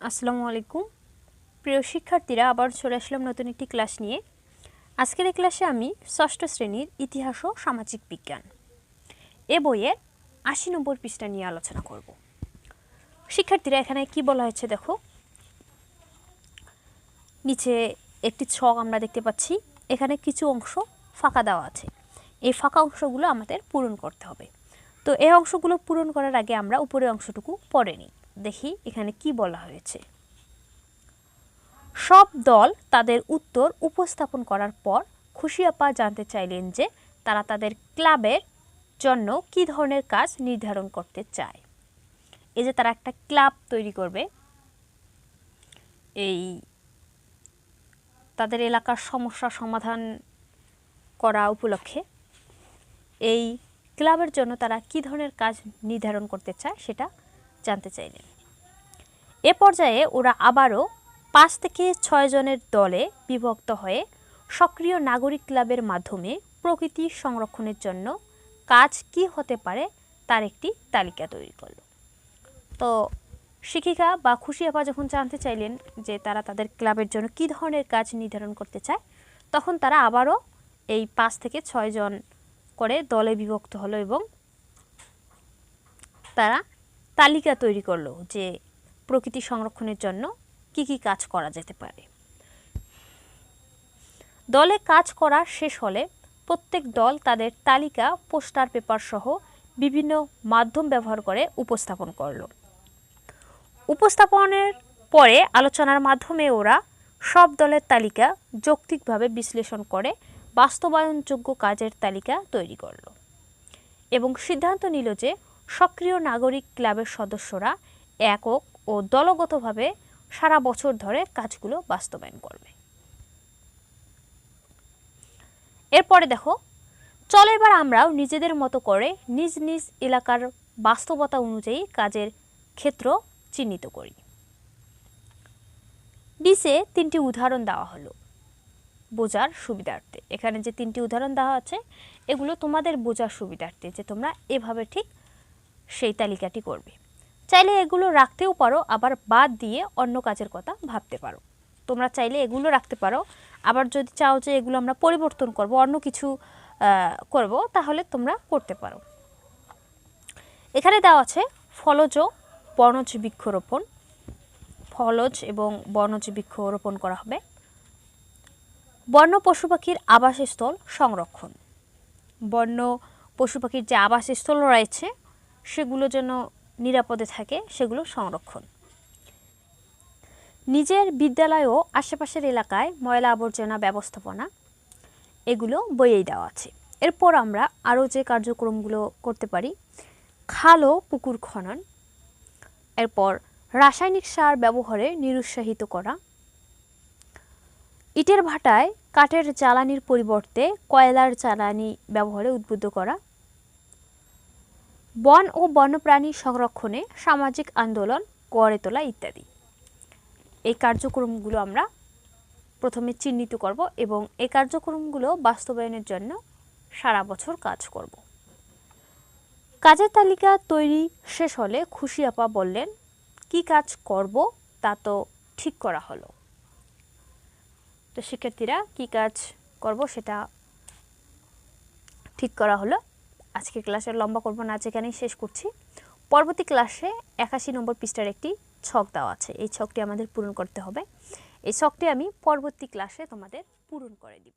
আসসালামু আলাইকুম। প্রিয় শিক্ষার্থীরা, আবার চলে আসলাম নতুন একটি ক্লাস নিয়ে। আজকের এই ক্লাসে আমি ষষ্ঠ শ্রেণির ইতিহাস ও সামাজিক বিজ্ঞান এ বইয়ের আশি নম্বর পৃষ্ঠা নিয়ে আলোচনা করব। শিক্ষার্থীরা, এখানে কি বলা হয়েছে দেখো? নিচে একটি ছক আমরা দেখতে পাচ্ছি। এখানে কিছু অংশ ফাঁকা দেওয়া আছে। এই ফাঁকা অংশগুলো আমাদের পূরণ করতে হবে। তো এই অংশগুলো পূরণ করার আগে আমরা উপরের অংশটুকু পড়ে নিই। দেখি এখানে কি বলা হয়েছে। সব দল তাদের উত্তর উপস্থাপন করার পর খুশি আপা জানতে চাইলেন যে তারা তাদের ক্লাবের জন্য কী ধরনের কাজ নির্ধারণ করতে চায়। এই যে তারা একটা ক্লাব তৈরি করবে। এই তাদের এলাকার সমস্যা সমাধান করা উপলক্ষে এই ক্লাবের জন্য তারা কী ধরনের কাজ নির্ধারণ করতে চায় সেটা জানতে চাইলেন। এ পর্যায়ে ওরা আবারও পাঁচ থেকে ছয় জনের দলে বিভক্ত হয়ে সক্রিয় নাগরিক ক্লাবের মাধ্যমে প্রকৃতি সংরক্ষণের জন্য কাজ কি হতে পারে তার একটি তালিকা তৈরি করল। তো শিক্ষিকা বা খুশি আপা যখন জানতে চাইলেন যে তারা তাদের ক্লাবের জন্য কী ধরনের কাজ নির্ধারণ করতে চায়, তখন তারা আবারও এই পাঁচ থেকে ছয় জন করে দলে বিভক্ত হলো এবং তারা তালিকা তৈরি করল যে প্রকৃতি সংরক্ষণের জন্য কি কি কাজ করা যেতে পারে। দলে কাজ করা শেষ হলে প্রত্যেক দল তাদের তালিকা, পোস্টার পেপার সহ বিভিন্ন মাধ্যম ব্যবহার করে উপস্থাপন করল। উপস্থাপনের পরে আলোচনার মাধ্যমে ওরা সব দলের তালিকা যৌক্তিকভাবে বিশ্লেষণ করে বাস্তবায়নযোগ্য কাজের তালিকা তৈরি করল এবং সিদ্ধান্ত নিল যে সক্রিয় নাগরিক ক্লাবের সদস্যরা একক ও দলগতভাবে সারা বছর ধরে কাজগুলো বাস্তবায়ন করবে। এরপরে দেখো, চলো এবার আমরাও নিজেদের মতো করে নিজ নিজ এলাকার বাস্তবতা অনুযায়ী কাজের ক্ষেত্র চিহ্নিত করি। নিচে তিনটি উদাহরণ দেওয়া হলো বোঝার সুবিধার্থে। এখানে যে তিনটি উদাহরণ দেওয়া আছে, এগুলো তোমাদের বোঝার সুবিধার্থে যে তোমরা এভাবে ঠিক সেই তালিকাটি করবে। চাইলে এগুলো রাখতেও পারো, আবার বাদ দিয়ে অন্য কাজের কথা ভাবতে পারো। তোমরা চাইলে এগুলো রাখতে পারো। আবার যদি চাও যে এগুলো আমরা পরিবর্তন করব, অন্য কিছু করব, তাহলে তোমরা করতে পারো। এখানে দেওয়া আছে ফলজ বনজ বৃক্ষরোপণ। ফলজ এবং বনজ বৃক্ষরোপণ করা হবে। বন্য পশু পাখির আবাসস্থল সংরক্ষণ। বন্য পশু পাখির যে আবাসস্থল রয়েছে সেগুলো যেন নিরাপদে থাকে, সেগুলো সংরক্ষণ। নিজের বিদ্যালয় ও আশেপাশের এলাকায় ময়লা আবর্জনা ব্যবস্থাপনা, এগুলো বইয়েই দেওয়া আছে। এরপর আমরা আরও যে কার্যক্রমগুলো করতে পারি, খাল ও পুকুর খনন, এরপর রাসায়নিক সার ব্যবহারে নিরুৎসাহিত করা, ইটের ভাটায় কাঠের জ্বালানির পরিবর্তে কয়লার জ্বালানি ব্যবহারে উদ্বুদ্ধ করা বন ও বন্যপ্রাণী সংরক্ষণে সামাজিক আন্দোলন, গড়ে তোলা ইত্যাদি। এই কার্যক্রমগুলো আমরা প্রথমে চিহ্নিত করব এবং এই কার্যক্রমগুলো বাস্তবায়নের জন্য সারা বছর কাজ করব। কাজের তালিকা তৈরি শেষ হলে খুশি আপা বললেন, কি কাজ করব তা তো ঠিক করা হলো। তো শিক্ষার্থীরা কি কাজ করব সেটা ঠিক করা হলো। আজকে ক্লাসের লম্বা করব না, আজ শেষ করছি। পরবর্তী ক্লাসে একাশি নম্বর পৃষ্ঠার একটি ছক দেওয়া আছে। এই ছকটি আমাদের পূরণ করতে হবে। এই ছকটি আমি পরবর্তী ক্লাসে তোমাদের পূরণ করে দিব।